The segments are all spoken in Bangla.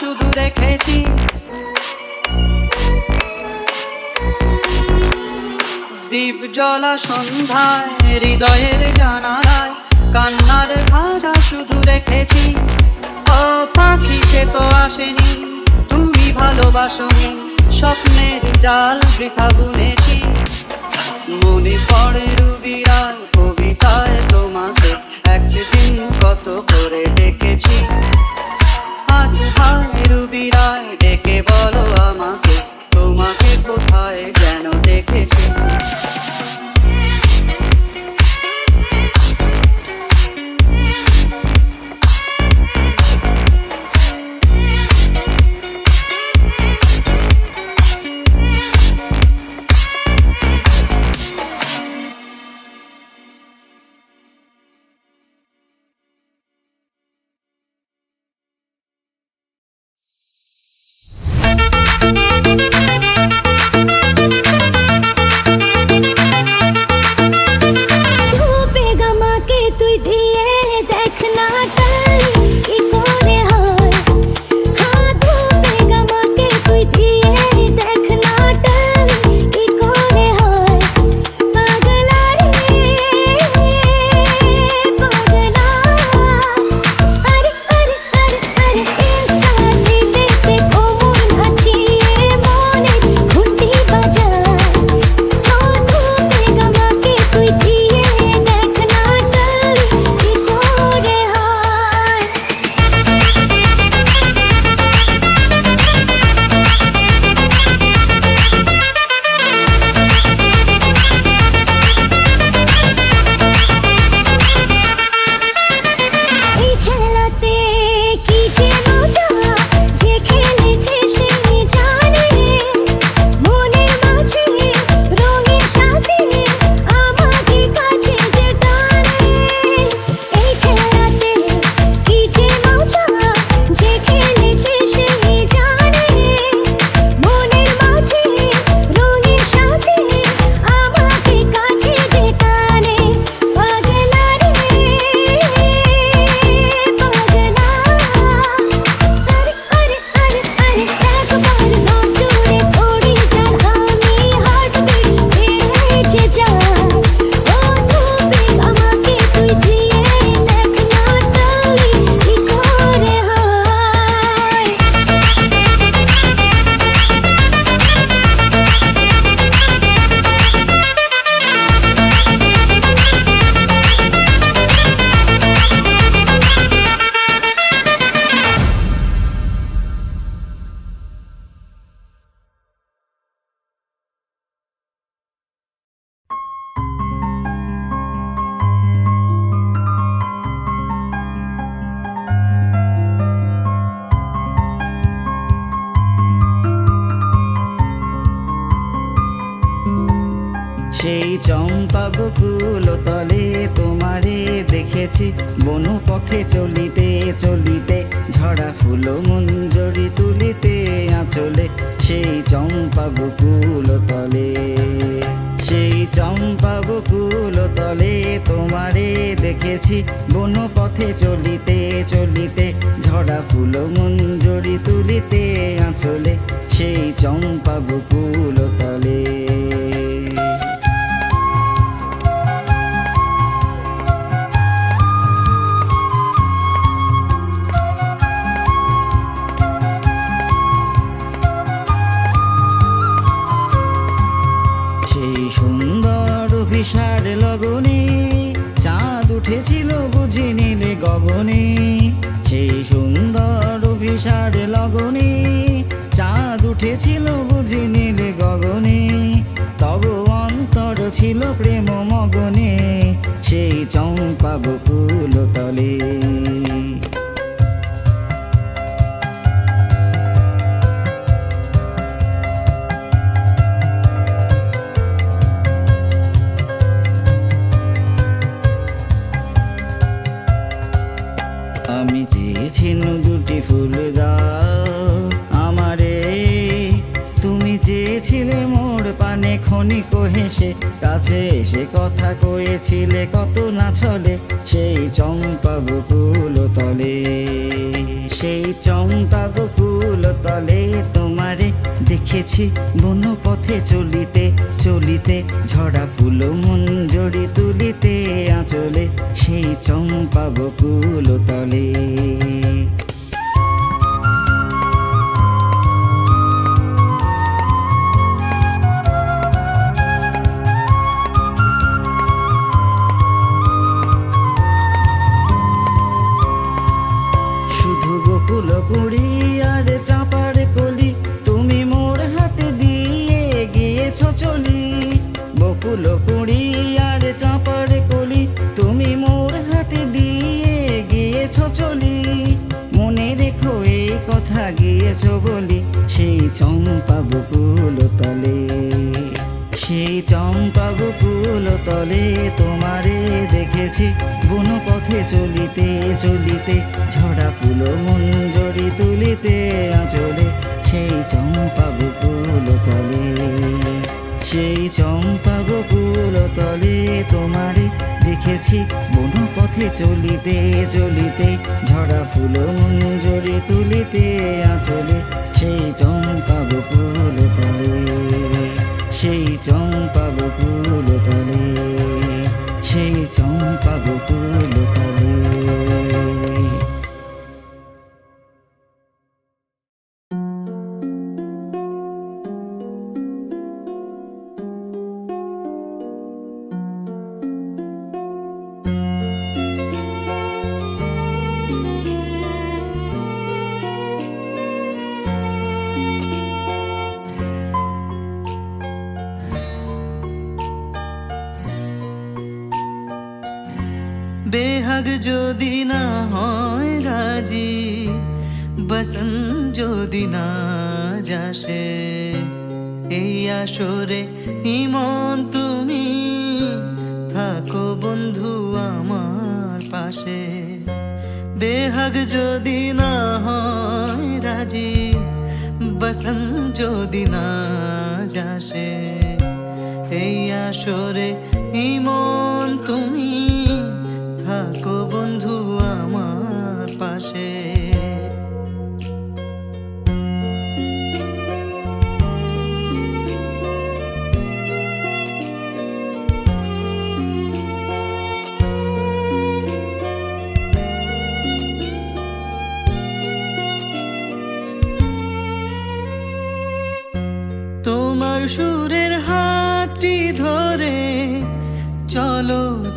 শুধু রেখেছি দীপ জলা সন্ধ্যায়, হৃদয়ের জানালায়, কান্নার ভাজা শুধু রেখেছি ও পাখি, সে তো আসেনি, তুমি ভালোবাসনি, স্বপ্নের জাল বৃথা বুনেছি। মনে পড়ে রুবিরায় চম্পা বকুল তলে তোমারে দেখেছি। বনু পথে চলিতে চলিতে, ঝরা ফুল মঞ্জরি তুলিতে আঁচলে। সেই চম্পা বকুল তলে, সেই চম্পা বকুল তলে তোমারে দেখেছি। বনু পথে চলিতে চলিতে, ঝরা ফুল মঞ্জরি তুলিতে আঁচলে। সেই চম্পা বকুল তলে। অভিসার লগনে, চাঁদ উঠেছিল বুঝি নীলে গগনে। সেই সুন্দর অভিসার লগনে, চাঁদ উঠেছিল বুঝি নীলে গগনে। তব অন্তর ছিল প্রেম মগনে, সেই চম্পা বকুল তলে। হেসে কাছে এসে কথা কয়েছিলে, কত না ছলে, সেই চম্পা বকুল তলে। সেই চম্পা বকুল তলে তোমারে দেখেছি বন পথে চলিতে চলিতে ঝরা ফুল মঞ্জরি তুলিতে আঁচলে, সেই চম্পা বকুল তলে। গিয়েছ বলি, সেই চম্পা বকুল তলে। সেই চম্পা বকুল তলে তোমারে দেখেছি, বন পথে চলিতে চলিতে ঝড়া ফুল মঞ্জরি তুলিতে আঁচলে। সেই চম্পা বকুল তলে। সেই চম্পা বকুল তলে তোমারে দেখেছি। বন পথে চলিতে চলিতে ঝড়া ফুল মঞ্জরি তুলিতে আঁচলে সেই চম্পা বকুল তলে। সেই চম্পা বকুল তলে, সেই চম্পা বকুল তলে। বেহাগ যদি না হয় রাজি বসন যদি না যাসে, এই আসরে ইমন তুমি, থাকো বন্ধু আমার পাশে। বেহাগ যদি না হয় রাজি বসন যদি না যাসে, এই আসরে ইমন তুমি।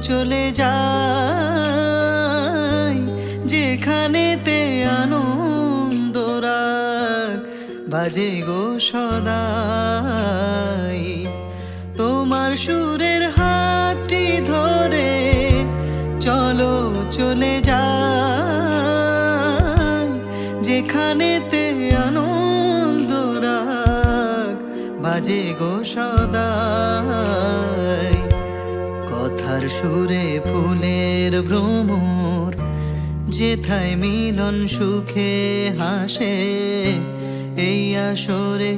চলো চলে যাই, যেখানেতে আনন্দ রাগ বাজে গো সদাই। তোমার সুরের হাতটি ধরে চলো চলে যাই সুরে ফুলের ভ্রমর, যেথায় মিলন সুখে হাসে, এই আসরে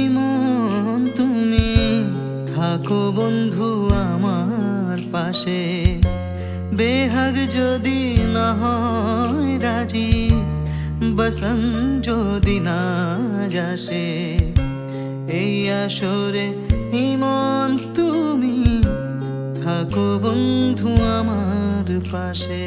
ইমন তুমি, থাকো বন্ধু আমার পাশে। বেহাগ যদি না হয় রাজি, বসন যদি না যাসে, এই আসরে ইমন তুমি থাকো বন্ধু আমার পাশে।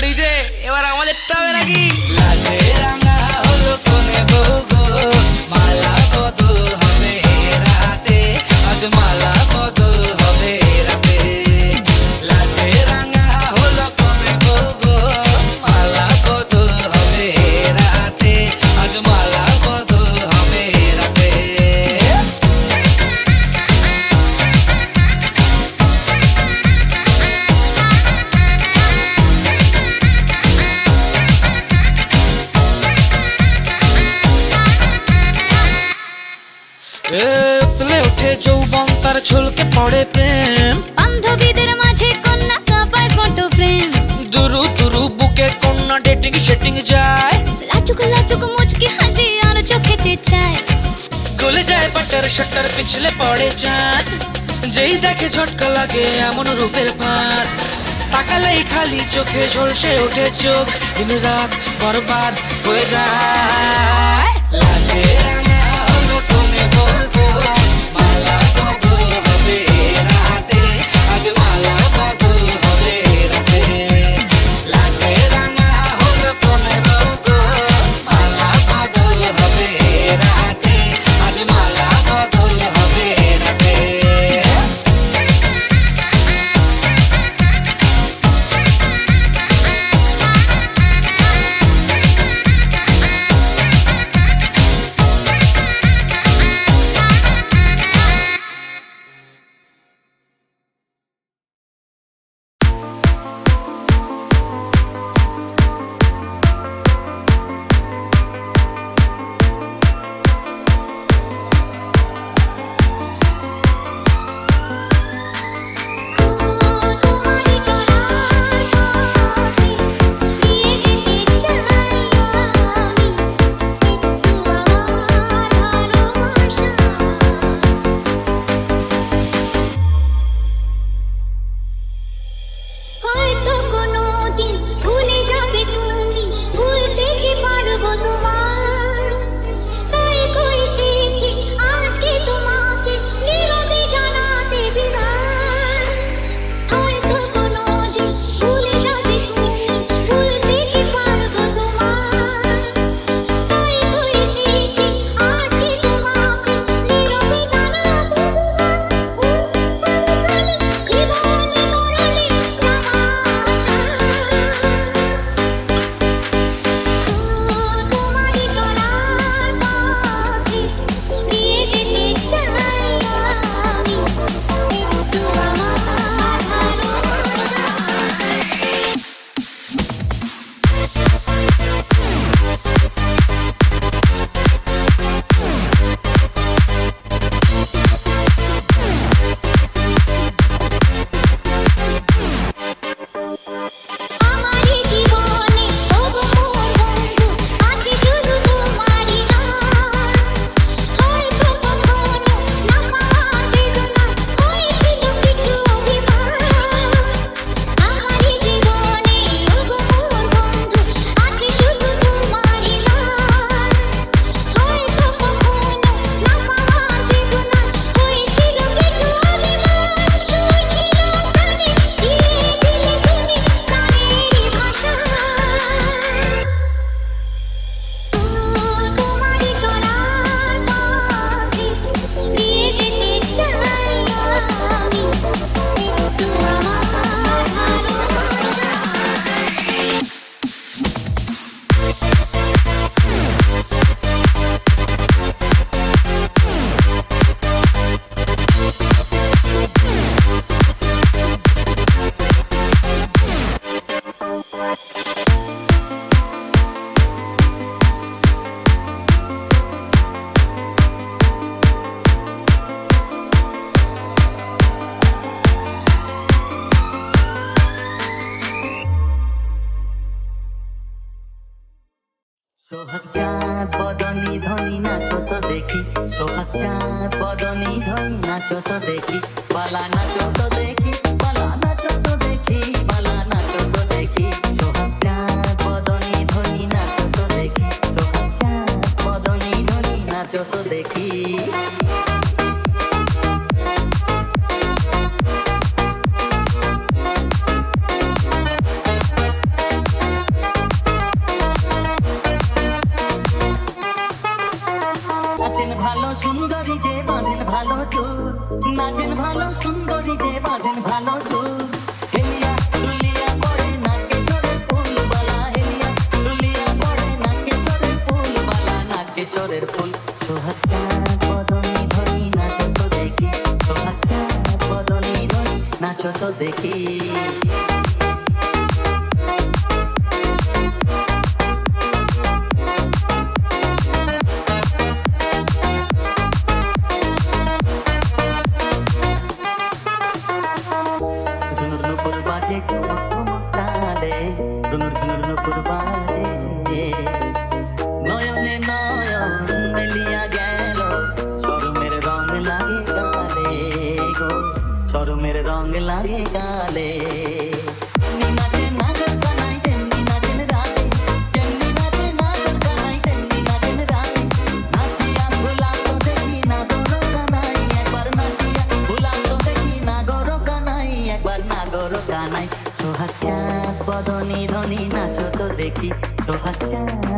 ডিজে, এবার আমাদের টাবে নাকি? লালে রাঙা হলো কোনে বউগো মালা বদল হবে রাতে? আজ মালা তার ঝলকে পড়ে প্রেম। বান্ধবীদের মাঝে কন্যা কাপায় ফটো ফ্রেম দুরু দুরু বুকে কন্যা ডেটিং সেটিং যায়। লাচুক লাচুক মুচকি হাসি আর চোখেতে চায়। গলে যায় বাটার শাটার পিছলে পড়ে চাঁদ। যেই দেখে ঝটকা লাগে এমন রূপের ভাত তাকালেই খালি চোখে ঝলসে ওঠে চোখ। দিন রাত বরবাদ হয়ে যায়। সুন্দরীতে বাঁধেন ভালো সুর হেলিয়া তুলিয়া পড়ে নাকে সরে ফুলবালা, হেলিয়া তুলিয়া পড়ে নাকে সরে ফুলবালা, নাকে সরের ফুল। সোহাগা পদমি ধরি, নাচো তো দেখি। সোহাগা পদমি ধরি, নাচো তো দেখি। देखी तो हंसा